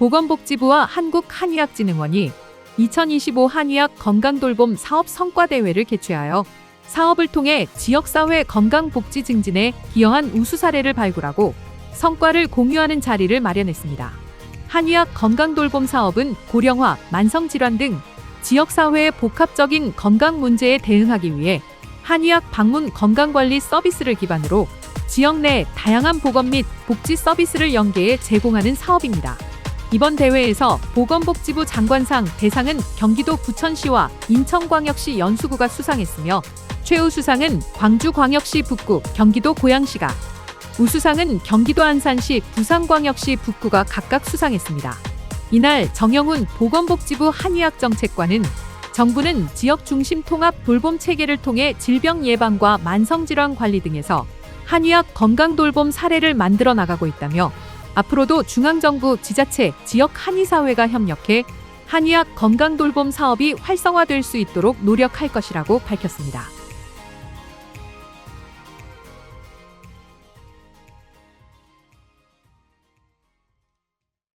보건복지부와 한국한의학진흥원이 2025 한의학 건강돌봄 사업 성과대회를 개최하여 사업을 통해 지역사회 건강복지 증진에 기여한 우수 사례를 발굴하고 성과를 공유하는 자리를 마련했습니다. 한의학 건강돌봄 사업은 고령화, 만성질환 등 지역사회의 복합적인 건강 문제에 대응하기 위해 한의학 방문 건강관리 서비스를 기반으로 지역 내 다양한 보건 및 복지 서비스를 연계해 제공하는 사업입니다. 이번 대회에서 보건복지부 장관상 대상은 경기도 부천시와 인천광역시 연수구가 수상했으며 최우수상은 광주광역시 북구, 경기도 고양시가, 우수상은 경기도 안산시, 부산광역시 북구가 각각 수상했습니다. 이날 정영훈 보건복지부 한의학정책관은 정부는 지역 중심 통합 돌봄 체계를 통해 질병 예방과 만성질환 관리 등에서 한의학 건강 돌봄 사례를 만들어 나가고 있다며 앞으로도 중앙정부, 지자체, 지역 한의사회가 협력해 한의학 건강 돌봄 사업이 활성화될 수 있도록 노력할 것이라고 밝혔습니다.